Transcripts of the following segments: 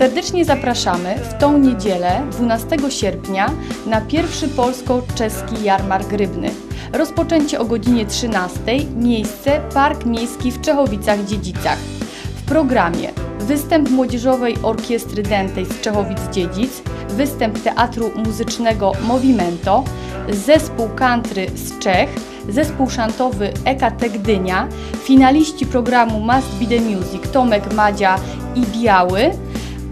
Serdecznie zapraszamy w tą niedzielę 12 sierpnia na pierwszy polsko-czeski jarmark rybny. Rozpoczęcie o godzinie 13, miejsce Park Miejski w Czechowicach-Dziedzicach. W programie występ Młodzieżowej Orkiestry Dętej z Czechowic-Dziedzic, występ Teatru Muzycznego Movimento, zespół country z Czech, zespół szantowy EKT Gdynia, finaliści programu Must Be The Music Tomek Madzia i Biały,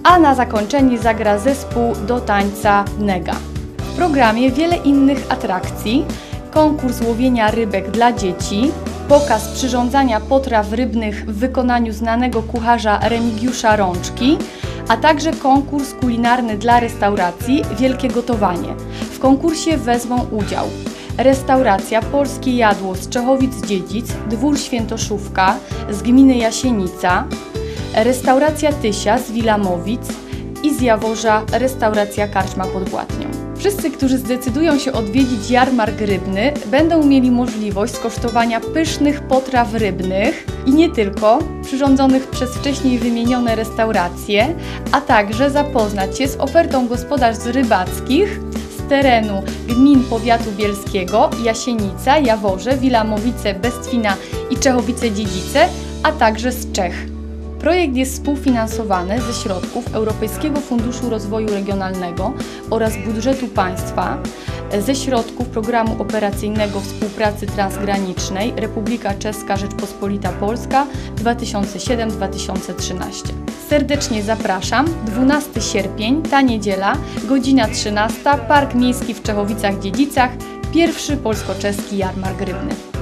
a na zakończenie zagra zespół do tańca Nega. W programie wiele innych atrakcji, konkurs łowienia rybek dla dzieci, pokaz przyrządzania potraw rybnych w wykonaniu znanego kucharza Remigiusza Rączki, a także konkurs kulinarny dla restauracji Wielkie Gotowanie. W konkursie wezmą udział restauracja Polskie Jadło z Czechowic-Dziedzic, Dwór Świętoszówka z gminy Jasienica, restauracja Tysia z Wilamowic i z Jaworza restauracja Karczma pod Błatnią. Wszyscy, którzy zdecydują się odwiedzić jarmark rybny, będą mieli możliwość skosztowania pysznych potraw rybnych i nie tylko, przyrządzonych przez wcześniej wymienione restauracje, a także zapoznać się z ofertą gospodarstw rybackich z terenu gmin powiatu bielskiego, Jasienica, Jaworze, Wilamowice, Bestwina i Czechowice-Dziedzice, a także z Czech. Projekt jest współfinansowany ze środków Europejskiego Funduszu Rozwoju Regionalnego oraz budżetu państwa, ze środków Programu Operacyjnego Współpracy Transgranicznej Republika Czeska Rzeczpospolita Polska 2007-2013. Serdecznie zapraszam. 12 sierpień, ta niedziela, godzina 13, Park Miejski w Czechowicach-Dziedzicach, pierwszy polsko-czeski jarmark rybny.